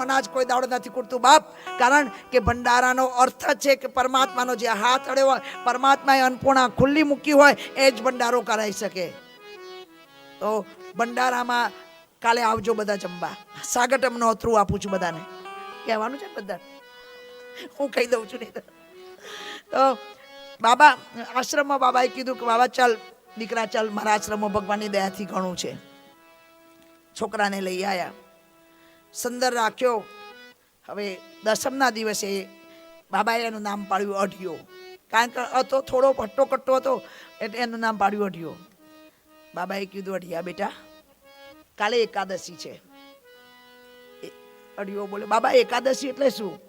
અનાજ કોઈ દાડો નથી કૂટતું બાપ. કારણ કે ભંડારાનો અર્થ છે કે પરમાત્માનો જે હાથ અડ્યો હોય, પરમાત્માએ અન્નપૂર્ણા ખુલ્લી મૂકી હોય, એ જ ભંડારો કરાઈ શકે. તો ભંડારામાં કાલે આવજો બધા જમવા સાગટમનો અથરું આપું છું બધાને. કહેવાનું છે બધા હું કહી દઉં છું નહીં. તો. બાબા, આશ્રમમાં બાબાએ કીધું કે, બાબા, ચાલ, દીકરા, ચાલ, મારા આશ્રમમાં ભગવાનની દયાથી ઘણું છે. છોકરાને લઈ આવ્યા સુંદર રાખ્યો. હવે દસમના દિવસે બાબાએ એનું નામ પાડ્યું અઢિયો. કારણ કે હતો થોડો, પટ્ટો કટ્ટો હતો, એટલે એનું નામ પાડ્યું અઢિયો. બાબાએ કીધું, અઢિયા બેટા, કાલે એકાદશી છે. અઢિયો બોલે બાબા, એકાદશી એટલે શું?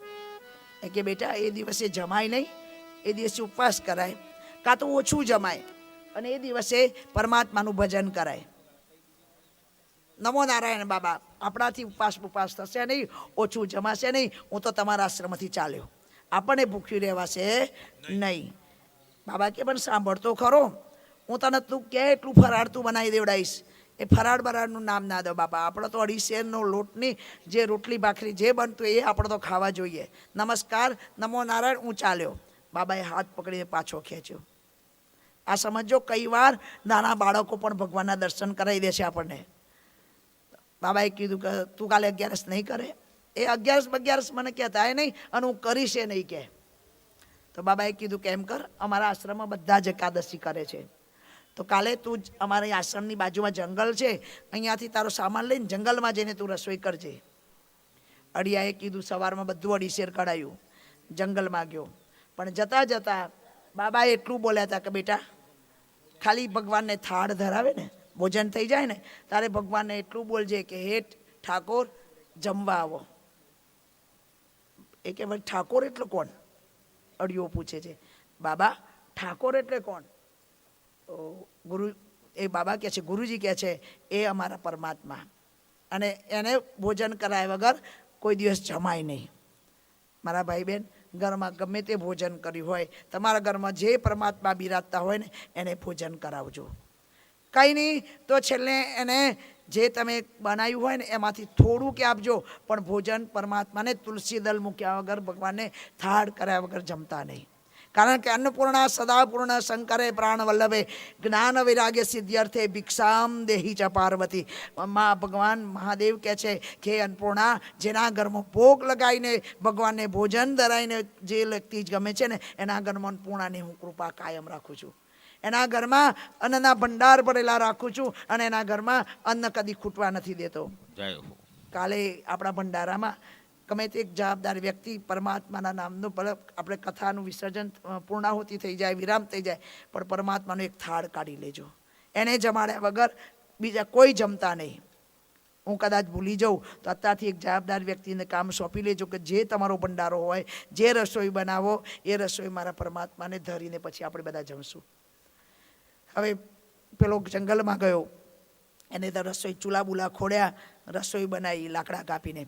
એ કે, બેટા, એ દિવસે જમાય નહીં, એ દિવસે ઉપવાસ કરાય. કાં તો ઓછું જમાય અને એ દિવસે પરમાત્માનું ભજન કરાય. નમો નારાયણ બાબા, આપણાથી ઉપવાસ ઉપવાસ થશે નહીં, ઓછું જમાશે નહીં, હું તો તમારા આશ્રમથી ચાલ્યો. આપણને ભૂખ્યું રહેવાશે નહીં. બાબા કે પણ સાંભળતો ખરો. હું તને તું કે એટલું ફરાળ તું બનાવી દેવડાવીશ એ ફરાળ બરાળનું નામ ના દો બાબા. આપણે તો અઢી શેરનો લોટની જે રોટલી ભાખરી જે બનતું એ આપણે તો ખાવા જોઈએ. નમસ્કાર, નમો નારાયણ, હું ચાલ્યો. બાબાએ હાથ પકડીને પાછો ખેંચ્યો. આ સમજો, કઈ વાર નાના બાળકો પણ ભગવાનના દર્શન કરાવી દેશે આપણને. બાબાએ કીધું કે તું કાલે અગિયારસ નહીં કરે. એ અગિયારસ અગિયારસ મને કહેતા, એ નહીં, અને હું કરીશ એ નહીં કે. તો બાબાએ કીધું કે એમ કર, અમારા આશ્રમમાં બધા જ એકાદશી કરે છે. તો કાલે તું જ અમારા આશ્રમની બાજુમાં જંગલ છે, અહીંયાથી તારો સામાન લઈને જંગલમાં જઈને તું રસોઈ કરજે. અડિયાએ કીધું, સવારમાં બધું અડીશેર કઢાયું, જંગલમાં ગયો. પણ જતાં જતાં બાબાએ એટલું બોલ્યા હતા કે, બેટા, ખાલી ભગવાનને થાળ ધરાવે ને ભોજન થઈ જાય ને, તારે ભગવાનને એટલું બોલજે કે, હે ઠાકોર, જમવા આવો. એ કે ભાઈ ઠાકોર એટલે કોણ? અડિયો પૂછે છે. બાબા, ઠાકોર એટલે કોણ? ગુરુ, એ બાબા કહે છે, ગુરુજી કહે છે, એ અમારા પરમાત્મા. અને એને ભોજન કરાય વગર કોઈ દિવસ જમાય નહીં. મારા ભાઈ બહેન ઘરમાં ગમે તે ભોજન કર્યું હોય, તમારા ઘરમાં જે પરમાત્મા બિરાજતા હોય ને, એને ભોજન કરાવજો. કંઈ નહીં, તો છેલ્લે એને જે તમે બનાવ્યું હોય ને, એમાંથી થોડું કે આપજો, પણ ભોજન પરમાત્માને તુલસી દલ મૂક્યા વગર ભગવાનને થાળ કર્યા વગર જમતા નહીં. કારણ કે અન્નપૂર્ણા સદાપૂર્ણ શંકરે પ્રાણ વલ્લભે જ્ઞાન વૈરાગ્ય સિદ્ધ્યર્થે ભિક્ષામ દેહી ચ પાર્વતી. મા ભગવાન મહાદેવ કહે છે કે, અન્નપૂર્ણા, જેના ઘરમાં ભોગ લગાવીને ભગવાનને ભોજન ધરાઈને જે વ્યક્તિ ગમે છે ને, એના ઘરમાં અન્નપૂર્ણાની હું કૃપા કાયમ રાખું છું. એના ઘરમાં અન્નના ભંડાર ભરેલા રાખું છું અને એના ઘરમાં અન્ન કદી ખૂટવા નથી દેતો. કાલે આપણા ભંડારામાં ગમે તે એક જવાબદાર વ્યક્તિ પરમાત્માના નામનું ભલે આપણે કથાનું વિસર્જન પૂર્ણાહુતિ થઈ જાય વિરામ થઈ જાય પણ પરમાત્માનો એક થાળ કાઢી લેજો. એને જમાડ્યા વગર બીજા કોઈ જમતા નહીં. હું કદાચ ભૂલી જાઉં તો અત્યારથી એક જવાબદાર વ્યક્તિને કામ સોંપી લેજો કે જે તમારો ભંડારો હોય જે રસોઈ બનાવો એ રસોઈ મારા પરમાત્માને ધરીને પછી આપણે બધા જમશું. હવે પેલો જંગલમાં ગયો. એને તો રસોઈ ચૂલા બુલા ખોડ્યા રસોઈ બનાવી લાકડા કાપીને.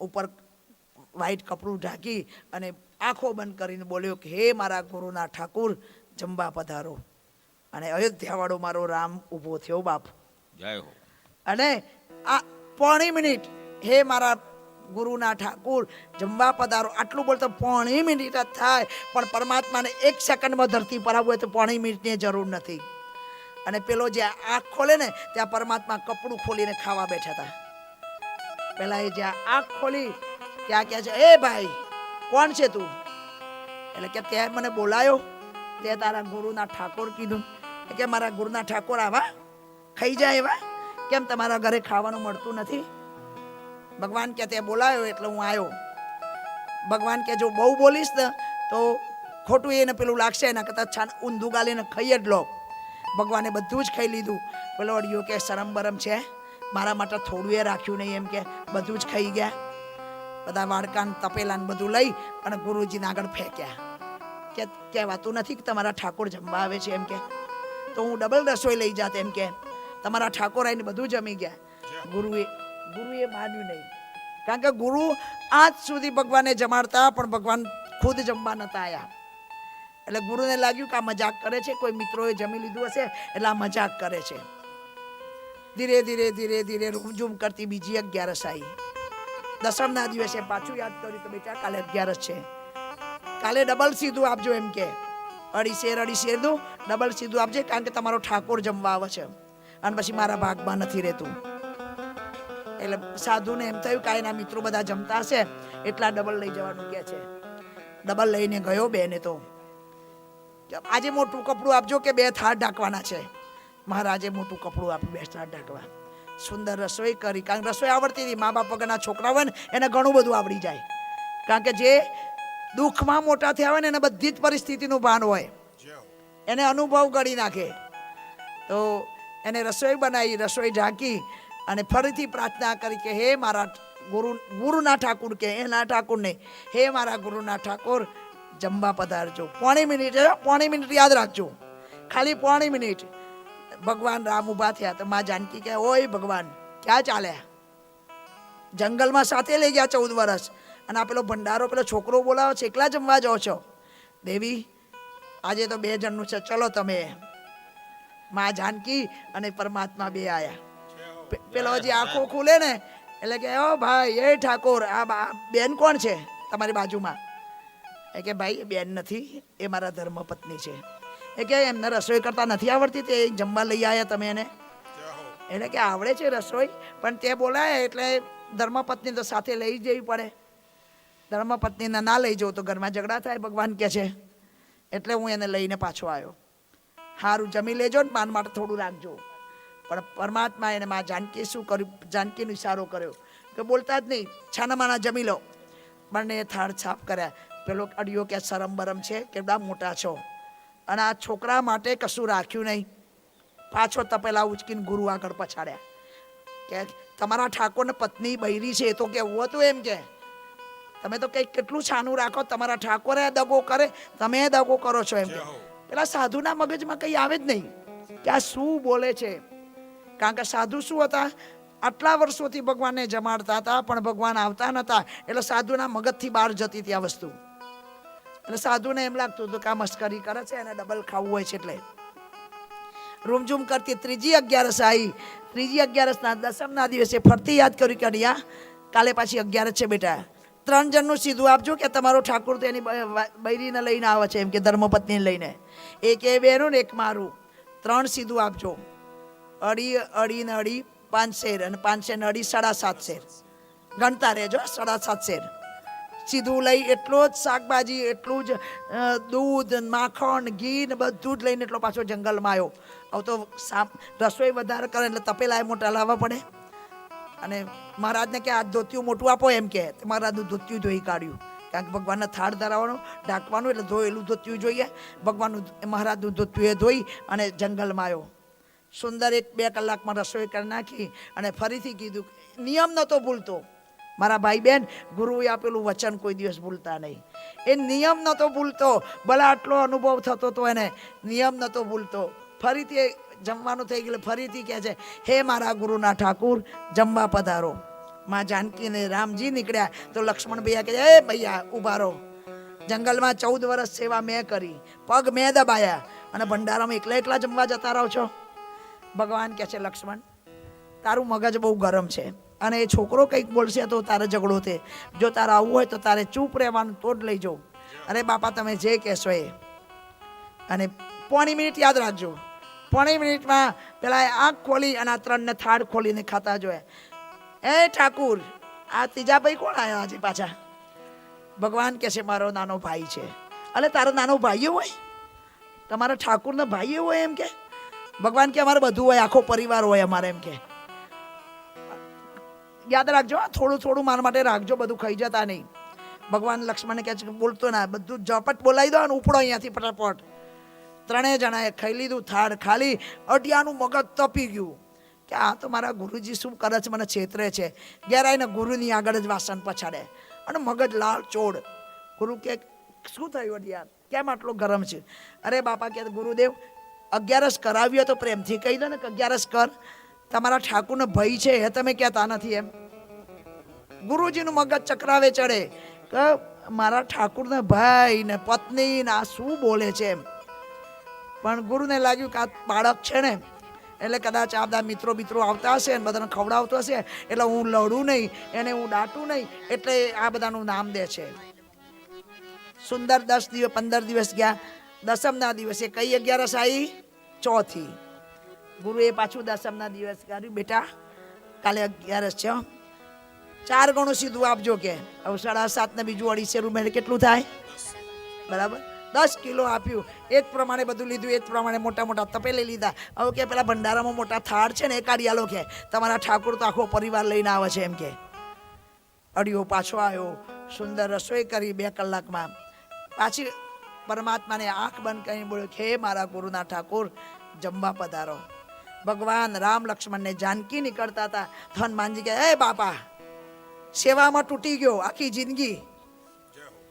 ઉપર વ્હાઈટ કપડું ઢાંકી અને આંખો બંધ કરીને બોલ્યો કે હે મારા ગુરુના ઠાકુર જમવા પધારો. અને અયોધ્યાવાળો મારો રામ ઊભો થયો બાપ. જય હો. અને આ પોણી મિનિટ હે મારા ગુરુના ઠાકુર જમવા પધારો. આટલું બોલતો પોણી મિનિટ જ થાય. પણ પરમાત્માને એક સેકન્ડમાં ધરતી પર આવવું હોય તો પોણી મિનિટની જરૂર નથી. અને પેલો જે આંખ ખોલે ને, ત્યાં પરમાત્મા કપડું ખોલીને ખાવા બેઠા હતા. પેલા એ જ્યાં આંખ ખોલી, ત્યાં કહે છે, એ ભાઈ, કોણ છે તું? એટલે કે ત્યાં મને બોલાયો. તે તારા ગુરુના ઠાકોર કીધું. કે મારા ગુરુના ઠાકોર આવા? ખાઈ જાય એવા? કેમ તમારા ઘરે ખાવાનું મળતું નથી? ભગવાન કે તે બોલાયો એટલે હું આવ્યો ભગવાન કે જો બહુ બોલીશ ને, તો ખોટું એને પેલું લાગશે, એના કરતાં છાન ઊંધું ગાલીને ખાઈ જ લો. ભગવાને બધું જ ખાઈ લીધું. પેલો અડિયો કે, શરમ બરમ છે? મારા માટે થોડું એ રાખ્યું નહીં એમ કે, બધું જ ખાઈ ગયા. બધા વાડકાન તપેલાન બધું લઈ અને ગુરુજીને આગળ ફેંક્યા. કે કહેવાતું નથી કે તમારા ઠાકોર જમવા આવે છે એમ કે. તો હું ડબલ રસોઈ લઈ જાત એમ કે. તમારા ઠાકોર આવીને બધું જમી ગયા. ગુરુએ ગુરુએ માન્યું નહીં. કારણ કે ગુરુ આજ સુધી ભગવાને જમાડતા, પણ ભગવાન ખુદ જમવા નતા આવ્યા એટલે ગુરુને લાગ્યું કે આ મજાક કરે છે, કોઈ મિત્રોએ જમી લીધું હશે, એટલે આ મજાક કરે છે. ધીરે ધીરે ધીરે ધીરે રૂમઝૂમ કરતી બીજી અગિયારસ આવી દસમના દિવસે પાછું યાદ કર્યું કે બેટા કાલે અગિયારસ છે. કાલે ડબલ સીધું આપજો એમ કે. અઢી શેર અઢી શેર દો ડબલ સીધું આપજે, કારણ કે તમારો ઠાકોર જમવા આવે છે. અને પછી મારા ભાગમાં નથી રહેતું. એટલે સાધુને એમ થયું કે એના મિત્રો બધા જમતા હશે, એટલા ડબલ લઈ જવાનું કે છે. ડબલ લઈને ગયો બેને તો. આજે મોટું કપડું આપજો કે બે થાળ ઢાંકવાના છે. મહારાજે મોટું કપડું આપ્યું, બે થાળ ઢાંકવા. સુંદર રસોઈ કરી. કારણ કે રસોઈ આવડતી હતી, મા બાપ વગરના છોકરા હોય ને, એને ઘણું બધું આવડી જાય. કારણ કે જે દુઃખમાં મોટા થયા હોય ને, એને બધી જ પરિસ્થિતિનું ભાન હોય. એને અનુભવ કરી નાખે. તો એને રસોઈ બનાવી, રસોઈ ઢાંકી અને ફરીથી પ્રાર્થના કરી કે, હે મારા ગુરુ, ગુરુના ઠાકુર, કે, એના ઠાકુરને, હે મારા ગુરુના ઠાકોર, જમવા પધારજો. પોણી મિનિટ પોણી મિનિટ યાદ રાખજો. ખાલી પોણી મિનિટ. ભગવાન રામ ઊભા થયા તો માં જાનકી કહે, ઓય ભગવાન, ક્યાં ચાલ્યા? જંગલમાં સાથે લઈ ગયા ચૌદ વર્ષ અને આ પેલો ભંડારો, પેલો છોકરો બોલાવો છે, એકલા જમવા જાઓ છો? દેવી, આજે તો બે જણનું છે. ચલો તમે. માં જાનકી અને પરમાત્મા બે પે- પેલો હજી આંખો ખુલે ને, એટલે કે, ઓ ભાઈ, એ ઠાકોર, આ બેન કોણ છે તમારી બાજુમાં? એ કે, ભાઈ બેન નથી, એ મારા ધર્મપત્ની છે. એ કે, એમને રસોઈ કરતા નથી આવડતી, તે જમવા લઈ આવ્યા તમે એને. એટલે કે, આવડે છે રસોઈ, પણ તે બોલાય, એટલે ધર્મપત્ની તો સાથે લઈ જવી પડે. ધર્મપત્નીને ના લઈ જવું તો ઘરમાં ઝઘડા થાય, ભગવાન કે છે. એટલે હું એને લઈને પાછો આવ્યો. સારું જમી લેજો ને પાન માટે થોડું રાખજો. પણ પરમાત્મા એને માં જાનકી શું કર્યું? જાનકીનો ઇશારો કર્યો કે બોલતા જ નહીં છાનામાના જમી લો. બંને થાળ છાપ કર્યા. પેલો અડિયો કે શરમ બરમ છે કે બધા મોટા છો. અને આ છોકરા માટે કશું રાખ્યું નહીં. પાછો તપેલા ઉચકીને ગુરુ આગળ પછાડ્યા. કે તમારા ઠાકોરને પત્ની બૈરી છે એ તો કેવું હતું એમ કે? તમે તો કંઈક કેટલું છાનું રાખો તમારા ઠાકોરે દગો કરે તમે દગો કરો છો એમ પેલા સાધુના મગજમાં કંઈ આવે જ નહીં. કે આ શું બોલે છે? કારણ કે સાધુ શું હતા? આટલા વર્ષોથી ભગવાનને જમાડતા હતા, પણ ભગવાન આવતા નહોતા. એટલે સાધુના મગજથી બહાર જતી હતી આ વસ્તુ. એટલે સાધુને એમ લાગતું હતું કે આ મસ્કરી કરે છે અને ડબલ ખાવું હોય છે એટલે. રૂમઝૂમ કરતી ત્રીજી અગિયારસ આવી ત્રીજી અગિયારસના દસમના દિવસે ફરતી યાદ કર્યું કે અડિયા, કાલે પાછી અગિયારસ છે બેટા. ત્રણ જણનું સીધું આપજો કે તમારો ઠાકુર તો એની બૈરીને લઈને આવે છે, એમ કે ધર્મપત્નીને લઈને. એક એ બેનું ને એક મારું. ત્રણ સીધું આપજો. અડી અડી ને અડી પાંચ શેર અને પાંચ ને અડી સાડા સાત શેર. ગણતા રહેજો સાડા સાત શેર. સીધું લઈ એટલો જ શાકભાજી, એટલું જ દૂધ માખણ, ઘી ને બધું જ લઈને એટલો પાછો જંગલમાં આવ્યો. હવે તો સાપ, રસોઈ વધારે કરે એટલે તપેલા મોટા લાવવા પડે. અને મહારાજને કે આ ધોતિયું મોટું આપો એમ કે. મહારાજનું ધોતિયું ધોઈ કાઢ્યું. કારણ કે ભગવાનના થાળ ધરાવવાનું, ઢાંકવાનું એટલે ધોયેલું ધોતિયું જોઈએ. ભગવાનનું મહારાજનું ધોતિયું એ ધોઈ અને જંગલમાં આવ્યો. સુંદર એક બે કલાકમાં રસોઈ કરી નાખી અને ફરીથી કીધું નિયમ નહોતો ભૂલતો. મારા ભાઈ બહેન ગુરુએ આપેલું વચન કોઈ દિવસ ભૂલતા નહીં. એ નિયમ નહોતો ભૂલતો. ભલે આટલો અનુભવ થતો હતો એને નિયમ નહોતો ભૂલતો. ફરીથી જમવાનું થઈ ગયું ફરીથી કહે છે, હે મારા ગુરુના ઠાકુર, જમવા પધારો. માં જાનકી ને રામજી નીકળ્યા તો લક્ષ્મણ ભૈયા કહે એ ભૈયા ઊભા રહો. જંગલમાં ચૌદ વર્ષ સેવા મેં કરી. પગ મેં દબાયા અને ભંડારામાં એકલા એકલા જમવા જતા રહો છો. ભગવાન કહે છે, લક્ષ્મણ, તારું મગજ બહુ ગરમ છે અને એ છોકરો કંઈક બોલશે તો તારે ઝઘડો થે જો તારે આવવું હોય તો તારે ચૂપ રહેવાનું તો જ લઈ જાઉં અરે બાપા, તમે જે કહેશો એ. અને પોણી મિનિટ યાદ રાખજો. પોણી મિનિટમાં પેલા આંખ ખોલી અને આ ત્રણને થાળ ખોલીને ખાતા જોયા. એ ઠાકુર, આ ત્રીજા ભાઈ કોણ આવ્યા આજે પાછા? ભગવાન કહે છે, મારો નાનો ભાઈ છે. અલે, તારો નાનો ભાઈ હોય? તમારા ઠાકુરનો ભાઈ હોય એમ કે? ભગવાન કે અમારે બધું હોય, આખો પરિવાર હોય અમારે એમ કે. યાદ રાખજો થોડું થોડું મારા માટે રાખજો, બધું ખાઈ જતા નહીં. ભગવાન લક્ષ્મણને કહે છે કે બોલતો ના, બધું ઝપટ બોલાવી દો અને ઉપડો અહીંયાથી ફટાફટ. ત્રણેય જણાએ ખાઈ લીધું, થાળ ખાલી અટિયાનું મગજ તપી ગયું. કે આ તો મારા ગુરુજી શું કરે છે, મને છેતરે છે. ઘેર આવીને ગુરુની આગળ જ વાસણ પછાડે. અને મગજ લાલ ચોડ ગુરુ કે, શું થયું અટિયાર કેમ આટલો ગરમ છે? અરે બાપા, કે ગુરુદેવ અગિયારસ કરાવ્યો તો પ્રેમથી કહી દો ને કે અગિયારસ કર. તમારા ઠાકુરનો ભય છે એ તમે કહેતા નથી એમ. ગુરુજીનું મગજ ચક્રાવે ચડે કે મારા ઠાકુરના ભાઈ ને પત્ની ને આ શું બોલે છે એમ. પણ ગુરુને લાગ્યું કે આ બાળક છે ને, એટલે કદાચ આ બધા મિત્રો મિત્રો આવતા હશે અને બધાને ખવડાવતો હશે, એટલે હું લડું નહીં, એને હું દાટું નહીં, એટલે આ બધાનું નામ દે છે. સુંદર દસ દિવસ પંદર દિવસ ગયા દસમના દિવસે કઈ અગિયારસ આવી ચોથી. ગુરુએ પાછું દસમના દિવસ કર્યું. બેટા, કાલે અગિયારસ છે. ચાર ગણું સીધું આપજો કે. હવે સાડા સાત ને બીજું અઢીસે રૂપિયા કેટલું થાય? બરાબર? દસ કિલો આપ્યું. એ જ પ્રમાણે બધું લીધું એ જ પ્રમાણે મોટા મોટા તપેલી લીધા. હવે કે પેલા ભંડારામાં મોટા થાળ છે ને, એ કાઢી આલો કે. તમારા ઠાકોર તો આખો પરિવાર લઈને આવે છે એમ કે. અડિયો પાછો આવ્યો. સુંદર રસોઈ કરી બે કલાકમાં. પાછી પરમાત્માને આંખ બંધ કરીને બોલ્યો હે મારા ગુરુના ઠાકોર, જમવા પધારો. ભગવાન રામ લક્ષ્મણને જાનકી નીકળતા હતા. હનુમાનજી કે હે બાપા, સેવામાં તૂટી ગયો આખી જિંદગી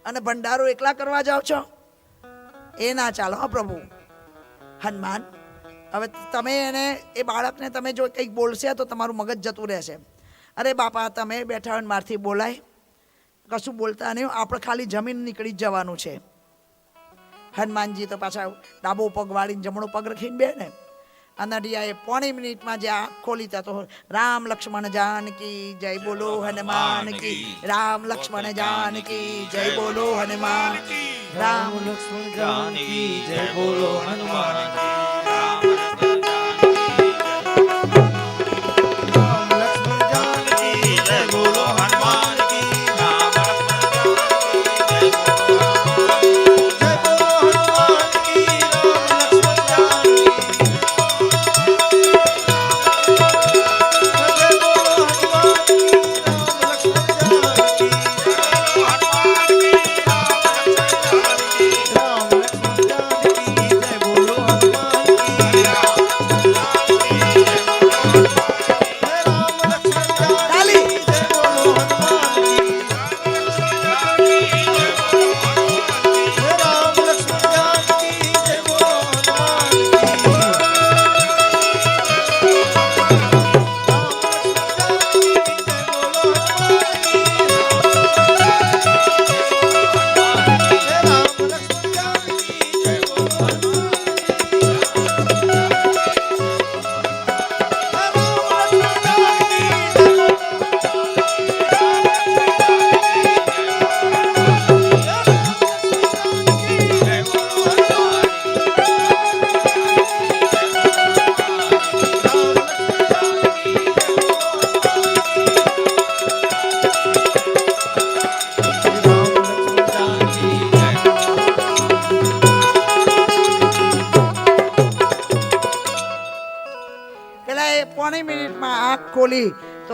અને ભંડારો એકલા કરવા જાઓ છો? એ ના ચાલો હા પ્રભુ. હનુમાન, હવે તમે એને, એ બાળકને તમે જો કંઈક બોલશે તો તમારું મગજ જતું રહેશે. અરે બાપા, તમે બેઠા મારથી બોલાય. કશું બોલતા નહીં આપણે ખાલી જમીન નીકળી જ જવાનું છે. હનુમાનજી તો પાછા ડાબો પગ વાળીને જમણો પગ રખીને બે ને. અનડિયાએ પોણી મિનિટમાં જે આંખ ખોલી તો રામ લક્ષ્મણ જાનકી જય બોલો હનુમાન કી. રામ લક્ષ્મણ જાનકી જય બોલો હનુમાન રામ લક્ષ્મણ જાનકી જય બોલો હનુમાન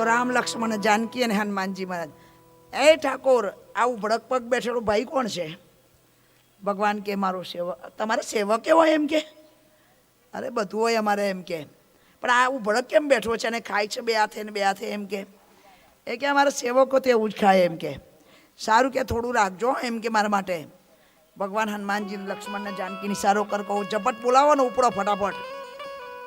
રામ લક્ષ્મણ, જાનકી અને હનુમાનજી મહારાજ. એ ઠાકોર, આવું ભડક પગ બેઠેલો ભાઈ કોણ છે? ભગવાન કે, મારો સેવક, તમારે સેવક કેવો એમ કે? અરે, બધું હોય અમારે એમ કે. પણ આ આવું ભડક કેમ બેઠો છે? અને ખાય છે બે હાથે ને બે હાથે એમ કે? એ કે, અમારા સેવકો તો એવું જ ખાય એમ કે. સારું કે, થોડું રાખજો એમ કે મારા માટે. ભગવાન હનુમાનજી, લક્ષ્મણને, જાનકીની, સારો કર કહું ઝપટ બોલાવો ને ઉપડો ફટાફટ.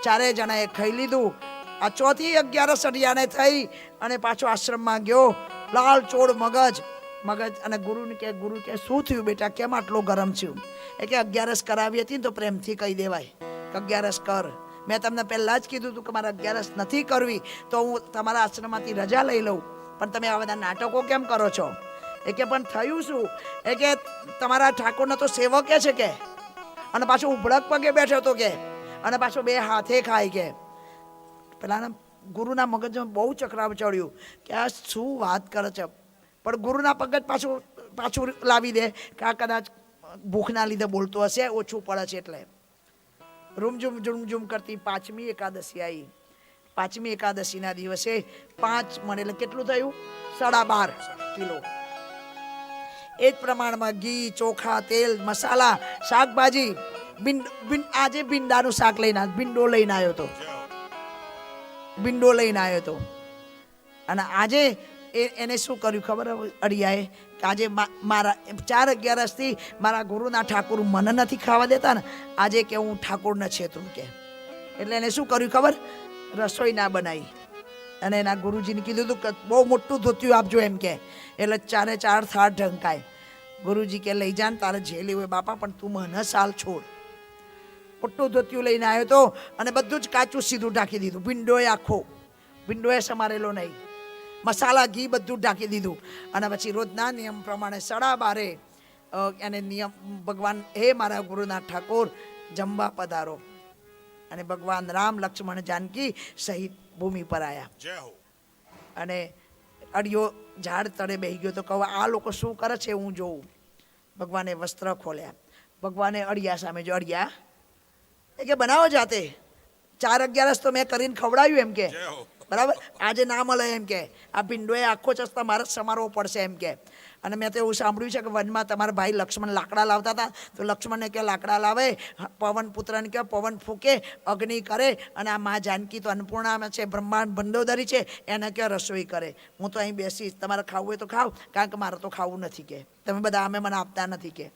ચારે જણાએ ખાઈ લીધું. આ ચોથી અગિયારસ અઢિયાને થઈ અને પાછો આશ્રમમાં ગયો. લાલ ચોળ મગજ મગજ અને ગુરુને કે, ગુરુ કે, શું થયું બેટા? કેમ આટલો ગરમ થયું એ કે, અગિયારસ કરાવી હતી ને તો પ્રેમથી કહી દેવાય. કે અગિયારસ કર. મેં તમને પહેલાં જ કીધું હતું કે મારે અગિયારસ નથી કરવી, તો હું તમારા આશ્રમમાંથી રજા લઈ લઉં. પણ તમે આ બધા નાટકો કેમ કરો છો? એ કે, પણ થયું શું? એ કે, તમારા ઠાકોરના તો સેવકે છે કે. અને પાછો ઉભળક પગે બેઠો હતો કે, અને પાછો બે હાથે ખાય કે પેલાના ગુરુના મગજમાં બહુ ચક્રાવ ચડ્યું કે આ શું વાત કરે છે? પણ ગુરુના પગજ પાછું પાછું લાવી દે કે આ કદાચ ભૂખના લીધે બોલતો હશે, ઓછું પડે છે એટલે. રૂમઝુમ, ઝુમઝુમ કરતી પાંચમી એકાદશી આવી પાંચમી એકાદશીના દિવસે પાંચ મણ એટલે કેટલું થયું? સાડા બાર કિલો. એ જ પ્રમાણમાં ઘી, ચોખા, તેલ, મસાલા, શાકભાજી બિન બિન આજે ભીંડાનું શાક લઈને ભીંડો લઈને આવ્યો હતો. ભીંડો લઈને આવ્યો હતો. અને આજે એ એને શું કર્યું ખબર અડિયાએ કે આજે મારા ચાર અગિયારસથી મારા ગુરુના ઠાકોર મને નથી ખાવા દેતા ને, આજે કે હું ઠાકોરને છેતરું કે. એટલે એને શું કર્યું ખબર? રસોઈ ના બનાવી. અને એના ગુરુજીને કીધું હતું કે બહુ મોટું ધોતિયું આપજો એમ કે. એટલે ચારે ચાર થાળ ઢંકાય. ગુરુજી કે, લઈ જા ને, તારે જે હોય બાપા, પણ તું મને સાલ છોડ. મોટું ધોતિયું લઈને આવ્યો હતો અને બધું જ કાચું સીધું ઢાંકી દીધું. ભીંડોએ આખો. ભીંડોએ સમારેલો નહીં. મસાલા ઘી બધું ઢાંકી દીધું. અને પછી રોજના નિયમ પ્રમાણે સડા બારે એને નિયમ ભગવાન હે મારા ગુરુનાથ ઠાકોર જમવા પધારો. અને ભગવાન રામ લક્ષ્મણ જાનકી સહિત ભૂમિ પર આવ્યા જય હો. અને અડિયો ઝાડ તળે બેહી ગયો તો કહો આ લોકો શું કરે છે? હું જોઉં. ભગવાને વસ્ત્ર ખોલ્યા. ભગવાને અડિયા સામે જો અડિયા એ કે બનાવો જાતે. ચાર અગિયારસ તો મેં કરીને ખવડાવ્યું એમ કે. બરાબર? આજે ના મળે એમ કે. આ ભીંડોએ આખો ચસ્તા મારે જ સમારવો પડશે એમ કે. અને મેં તો એવું સાંભળ્યું છે કે વનમાં તમારા ભાઈ લક્ષ્મણ લાકડા લાવતા હતા. તો લક્ષ્મણને કે લાકડા લાવે પવન પુત્રને કે પવન ફૂકે અગ્નિ કરે અને આ મા જાનકી તો અન્નપૂર્ણા છે બ્રહ્માંડ ભંડોદરી છે એને કે રસોઈ કરે. હું તો અહીં બેસીશ. તમારે ખાવું હોય તો ખાવ કારણ કે મારે તો ખાવું નથી કે. તમે બધા અમે મને આપતા નથી કે.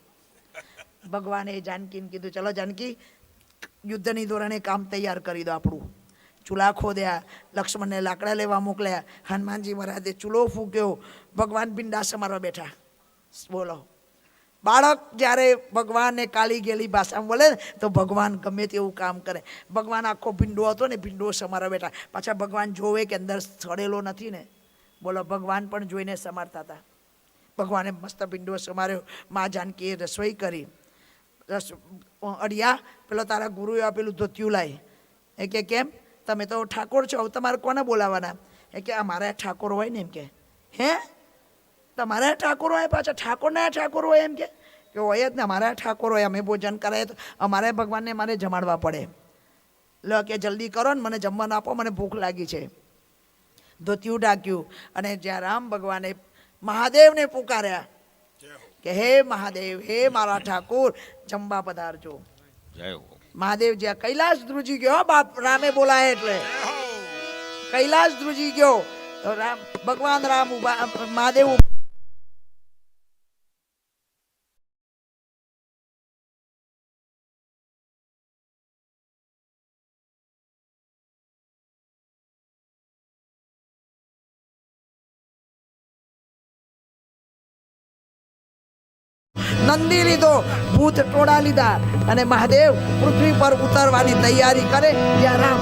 ભગવાને જાનકીને કીધું ચલો જાનકી યુદ્ધની ધોરણે કામ તૈયાર કરી દો આપણું. ચૂલા ખોદ્યા, લક્ષ્મણને લાકડા લેવા મોકલ્યા, હનુમાનજી મહારાજે ચૂલો ફૂક્યો, ભગવાન પિંડા સમારવા બેઠા. બોલો. બાળક જ્યારે ભગવાનને કાળી ગયેલી ભાષામાં બોલે ને, તો ભગવાન ગમે તેવું કામ કરે. ભગવાન આખો ભીંડો હતો ને, ભીંડો સમારવા બેઠા. પાછા ભગવાન જોવે કે અંદર સડેલો નથી ને, બોલો, ભગવાન પણ જોઈને સમારતા હતા. ભગવાને મસ્ત ભીંડો સમાર્યો. મા જાનકીએ રસોઈ કરી. અડિયા, પેલો તારા ગુરુએ આપેલું ધોતિયું લાય. એ કે કેમ? તમે તો ઠાકોર છો તમારે કોને બોલાવાના એ કે આ મારા ઠાકોર હોય ને એમ કે. હે? તમારા ઠાકોર હોય, પાછા ઠાકોરના ઠાકોર હોય એમ કે? કે હોય જ ને, અમારા ઠાકોર હોય, અમે ભોજન કરાય તો અમારે ભગવાનને મારે જમાડવા પડે. લો કે જલ્દી કરો ને, મને જમવાનું આપો, મને ભૂખ લાગી છે. ધોતિયું ઢાંક્યું અને જ્યાં રામ ભગવાને મહાદેવને પુકાર્યા કે હે મહાદેવ હે મારા ઠાકોર જમવા પધારજો. જય હો. મહાદેવ જ્યાં કૈલાસ ધ્રુજી ગયો બાપ રામે બોલાય એટલે. કૈલાશ કૈલાસ ધ્રુજી ગયો રામ ભગવાન રામ ઊભા મહાદેવ નંદી લીધો ભૂત ટોળા લીધા અને મહાદેવ પૃથ્વી પર ઉતરવાની તૈયારી કરે ત્યાં રામ.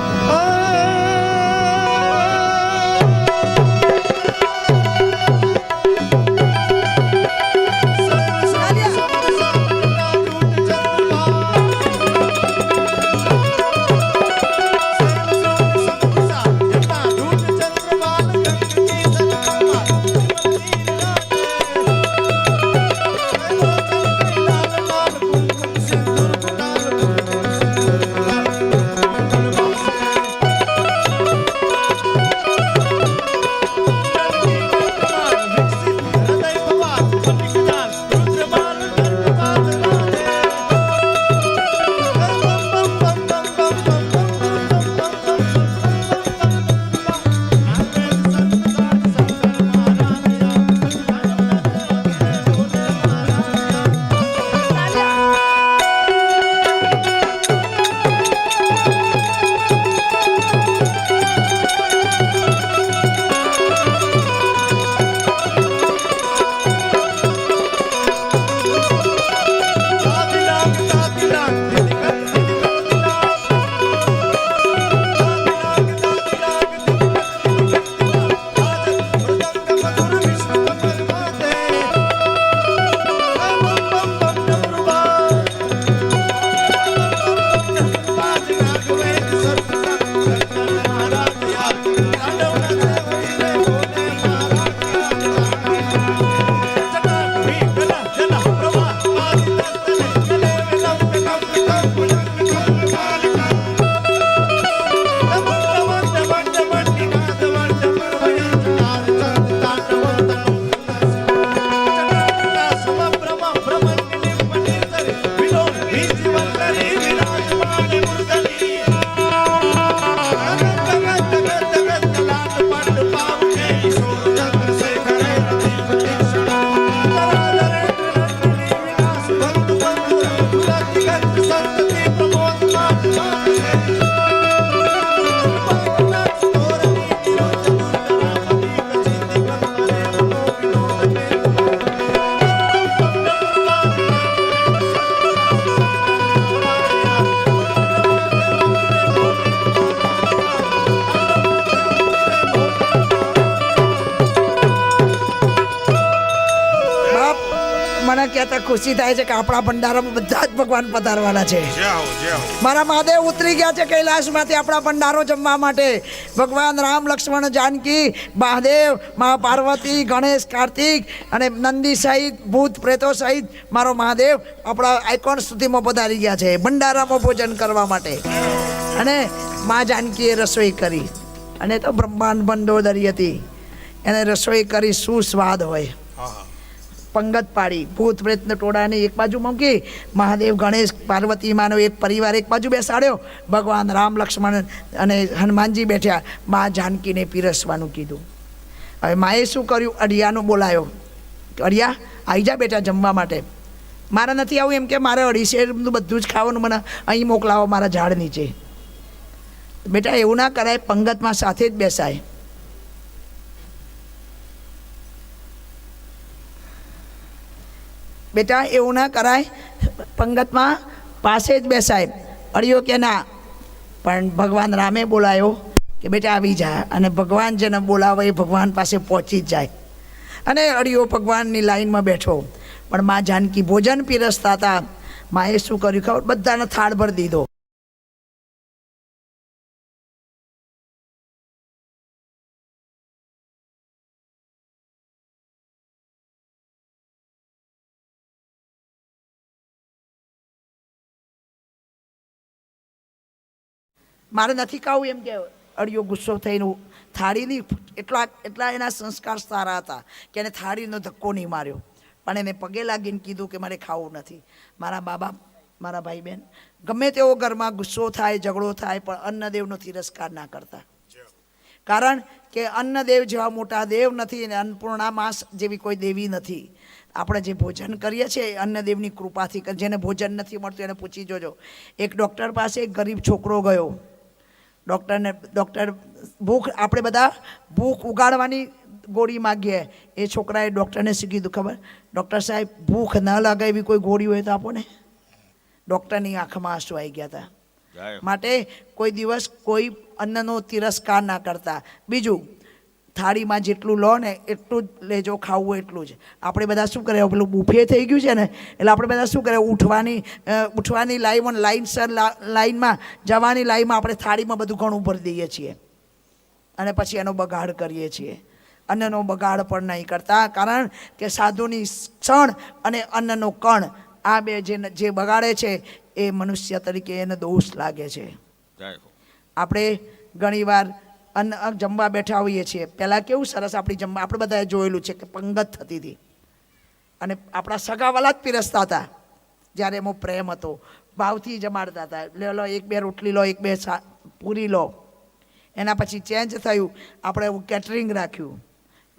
ખુશી થાય છે કે આપણા ભંડારામાં બધા જ ભગવાન પધારવાના છે. મારા મહાદેવ ઉતરી ગયા છે કૈલાસમાંથી આપણા ભંડારો જમવા માટે. ભગવાન રામ લક્ષ્મણ જાનકી મહાદેવ મા પાર્વતી ગણેશ કાર્તિક અને નંદી સહિત ભૂત પ્રેતો સહિત મારો મહાદેવ આપણા આઇકોન સુધીમાં પધારી ગયા છે ભંડારામાં ભોજન કરવા માટે. અને મા જાનકીએ રસોઈ કરી. અને તો બ્રહ્માંડ બંડોદરી હતી. એને રસોઈ કરી શું સ્વાદ હોય. પંગત પાડી. ભૂત પ્રેતને ટોળાને એક બાજુ મૂકી. મહાદેવ, ગણેશ, પાર્વતી, માનો એક પરિવાર એક બાજુ બેસાડ્યો. ભગવાન રામ, લક્ષ્મણ અને હનુમાનજી બેઠ્યા. મા જાનકીને પીરસવાનું કીધું. હવે માએ શું કર્યું? અડિયાનો બોલાયો. અડિયા આવી જા બેટા જમવા માટે. મારે નથી આવું એમ કે મારે અઢીસેનું બધું જ ખાવાનું. મને અહીં મોકલાવો મારા ઝાડ નીચે. બેટા એવું ના કરાય, પંગતમાં સાથે જ બેસાય. બેટા, એવું ના કરાય. પંગતમાં પાસે જ બેસાય. અડિયો કે ના? પણ ભગવાન રામે બોલાયો કે બેટા આવી જા અને ભગવાન જેને બોલાવે એ ભગવાન પાસે પહોંચી જ જાય. અને અડિયો ભગવાનની લાઈનમાં બેઠો. પણ મા જાનકી ભોજન પીરસતા હતા. માએ શું કર્યું ખબર? બધાને થાળ ભરી દીધો. મારે નથી ખાવું એમ કે અડિયો ગુસ્સો થઈને થાળીની એટલા એટલા એના સંસ્કાર સારા હતા કે એને થાળીનો ધક્કો નહીં માર્યો. પણ એને પગે લાગીને કીધું કે મારે ખાવું નથી. મારા બાબા, મારા ભાઈ બહેન ગમે તેવો ઘરમાં ગુસ્સો થાય, ઝઘડો થાય, પણ અન્નદેવનો તિરસ્કાર ના કરતા. કારણ કે અન્નદેવ જેવા મોટા દેવ નથી અને અન્નપૂર્ણા માસ જેવી કોઈ દેવી નથી. આપણે જે ભોજન કરીએ છીએ અન્નદેવની કૃપાથી જેને ભોજન નથી મળતું એને પૂછી જોજો. એક ડૉક્ટર પાસે એક ગરીબ છોકરો ગયો. ડૉક્ટરને ડૉક્ટર ભૂખ આપણે બધા ભૂખ ઉગાડવાની ગોળી માગીએ. એ છોકરાએ ડૉક્ટરને શીખી કીધું ખબર? ડૉક્ટર સાહેબ ભૂખ ન લાગે એવી કોઈ ગોળી હોય તો આપો ને. ડૉક્ટરની આંખમાં આંસુ આવી ગયા હતા. માટે કોઈ દિવસ કોઈ અન્નનો તિરસ્કાર ના કરતા. બીજું થાળીમાં જેટલું લો ને એટલું જ લેજો ખાવું એટલું જ. આપણે બધા શું કરે? પેલું બુફે થઈ ગયું છે ને એટલે આપણે બધા શું કરે? ઉઠવાની ઉઠવાની લાઈન લાઈનસર લાઈનમાં જવાની લાઈનમાં આપણે થાળીમાં બધું ઘણું ભરી દઈએ છીએ. અને પછી એનો બગાડ કરીએ છીએ. અન્નનો બગાડ પણ નહીં કરતા કારણ કે સાધુની ક્ષણ અને અન્નનો કણ આ બે જે જે બગાડે છે એ મનુષ્ય તરીકે એને દોષ લાગે છે. આપણે ઘણીવાર અન્ન જમવા બેઠા હોઈએ છીએ. પહેલાં કેવું સરસ આપણી જમવા આપણે બધાએ જોયેલું છે કે પંગત થતી હતી. અને આપણા સગાવાલા જ પીરસતા હતા, જ્યારે એમાં પ્રેમ હતો. ભાવથી જમાડતા હતા. લે, લો, એક બે રોટલી લો, એક બે પૂરી લો. એના પછી ચેન્જ થયું. આપણે એવું કેટરિંગ રાખ્યું.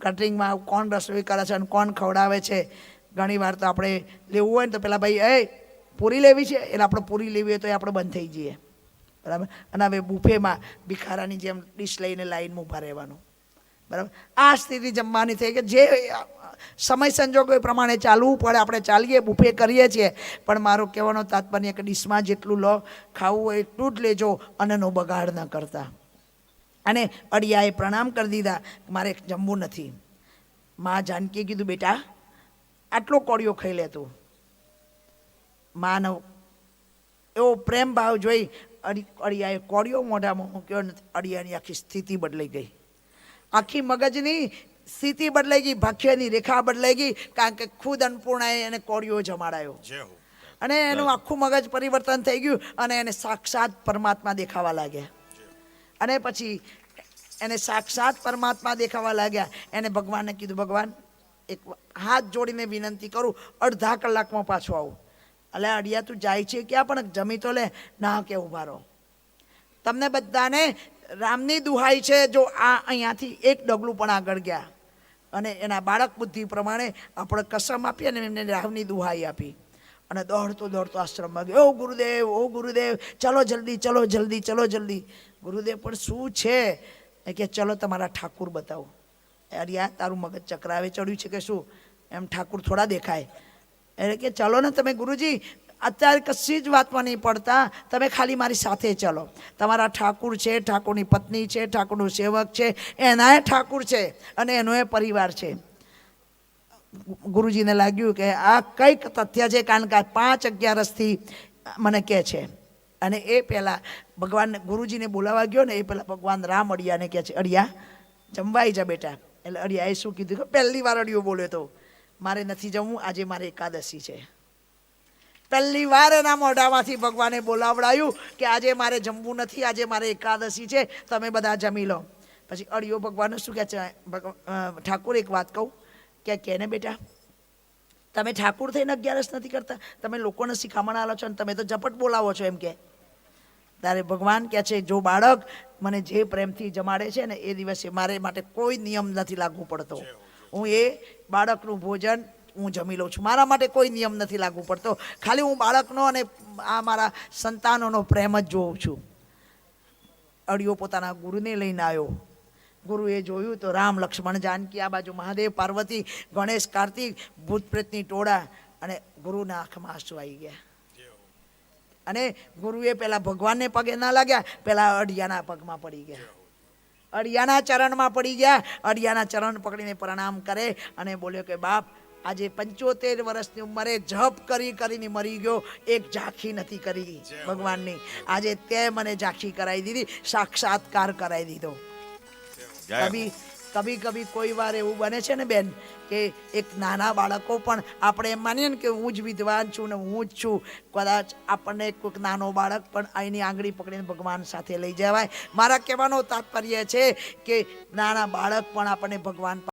કેટરિંગમાં કોણ રસોઈ કરે છે અને કોણ ખવડાવે છે? ઘણીવાર તો આપણે લેવું હોય ને તો પેલા ભાઈ, એ, પૂરી લેવી છે? એટલે આપણે પૂરી લેવી હોય તો એ આપણે બંધ થઈ જઈએ. બરાબર? અને હવે બુફેમાં ભિખારાની જેમ ડીશ લઈને લાઈનમાં ઊભા રહેવાનું. બરાબર? આ સ્થિતિ જમવાની થઈ કે જે સમય સંજોગો એ પ્રમાણે ચાલવું પડે. આપણે ચાલીએ, બુફે કરીએ છીએ. પણ મારો કહેવાનો તાત્પર્ય કે ડીશમાં જેટલું લો ખાવું હોય એટલું જ લેજો અને અન્નનો બગાડ ન કરતા. અને અડિયાએ પ્રણામ કરી દીધા મારે જમવું નથી. મા જાનકીએ કીધું, બેટા, આટલો કોળિયો ખાઈ લેતું માનવ એવો પ્રેમ ભાવ જોઈ અડી અળિયાએ કોળિયો મોઢામાં મૂક્યો ને અળિયાની આખી સ્થિતિ બદલાઈ ગઈ. આખી મગજની સ્થિતિ બદલાઈ ગઈ ભાખ્યની રેખા બદલાઈ ગઈ કારણ કે ખુદ અન્નપૂર્ણાએ એને કોળિયો જમાડાયો. અને એનું આખું મગજ પરિવર્તન થઈ ગયું અને એને સાક્ષાત પરમાત્મા દેખાવા લાગ્યા. અને પછી એને સાક્ષાત પરમાત્મા દેખાવા લાગ્યા. એને ભગવાનને કીધું ભગવાન એક હાથ જોડીને વિનંતી કરું અડધા કલાકમાં પાછો આવું. અલે અડિયા, તું જાય છે ક્યાં? પણ જમી તો લે. ના કે ઊભા રહો. તમને બધાને રામની દુહાઈ છે, જો આ અહીંયાથી એક ડગલું પણ આગળ ગયા. અને એના બાળક બુદ્ધિ પ્રમાણે આપણે કસમ આપી અને એમને રામની દુહાઈ આપી. અને દોડતો દોડતો આશ્રમમાં ગયો. ઓ ગુરુદેવ ઓ ગુરુદેવ, ચલો જલ્દી ચલો જલ્દી ચલો જલ્દી. ગુરુદેવ, પણ શું છે? એ કે, ચલો તમારા ઠાકુર બતાવો. અરે યાર તારું મગજ ચક્રાવે ચડ્યું છે કે શું? એમ ઠાકુર થોડા દેખાય. એટલે કે ચલો ને તમે ગુરુજી, અત્યારે કશી જ વાતમાં નહીં પડતા, તમે ખાલી મારી સાથે ચલો. તમારા ઠાકુર છે, ઠાકુરની પત્ની છે, ઠાકુરનું સેવક છે, એનાય ઠાકુર છે અને એનો એ પરિવાર છે. ગુરુજીને લાગ્યું કે આ કંઈક તથ્ય છે, કારણ કે પાંચ અગિયારસથી મને કહે છે. અને એ પહેલાં ભગવાન ગુરુજીને બોલાવા ગયો ને, એ પહેલાં ભગવાન રામ અડિયાને કહે છે, અડિયા, જમવાઈ જા બેટા. એટલે અડિયાએ શું કીધું કે, પહેલી વાર અડિયો બોલ્યો તો. મારે નથી જમવું આજે મારે એકાદશી છે. પહેલી વાર એના મોઢામાંથી ભગવાને બોલાવડાયું કે આજે મારે જમવું નથી, આજે મારે એકાદશી છે, તમે બધા જમી લો. પછી અડિયો ભગવાન શું કહે છે? ઠાકુર એક વાત કહું, કે કેને બેટા, તમે ઠાકુર થઈને અગિયારસ નથી કરતા, તમે લોકોને શિખામણ આલો છો અને તમે તો ઝપટ બોલાવો છો એમ કે. ત્યારે ભગવાન કહે છે, જો બાળક મને જે પ્રેમથી જમાડે છે ને, એ દિવસે મારે માટે કોઈ નિયમ નથી લાગુ પડતો. હું એ બાળકનું ભોજન હું જમી લઉં છું. મારા માટે કોઈ નિયમ નથી લાગુ પડતો. ખાલી હું બાળકનો અને આ મારા સંતાનોનો પ્રેમ જ જોઉં છું. અડિયો પોતાના ગુરુને લઈને આવ્યો. ગુરુએ જોયું તો રામ લક્ષ્મણ જાનકી, આ બાજુ મહાદેવ, પાર્વતી, ગણેશ, કાર્તિક, ભૂત પ્રેતની ટોળા અને ગુરુના આંખમાં આંસુ આવી ગયા. અને ગુરુએ પેલા ભગવાનને પગે ના લાગ્યા, પેલા અડિયાના પગમાં પડી ગયા. અડિયાના ચરણમાં પડી ગયા. અડિયાના ચરણ પકડીને પ્રણામ કરે અને બોલ્યો કે બાપ આજે પંચોતેર વર્ષની ઉંમરે જપ કરી કરીને મરી ગયો. એક ઝાંખી નથી કરી ભગવાનની. આજે તે મને ઝાંખી કરાવી દીધી સાક્ષાત્કાર કરાવી દીધો. કભી કભી કભી કોઈ વાર એવું બને છે ને બેન, કે એક નાના બાળકો પણ આપણે એમ માનીએ ને કે હું જ વિદ્વાન છું ને હું જ છું, કદાચ આપણને કોઈક નાનો બાળક પણ અહીંની આંગળી પકડીને ભગવાન સાથે લઈ જવાય. મારા કહેવાનો તાત્પર્ય છે કે નાના બાળક પણ આપણને ભગવાન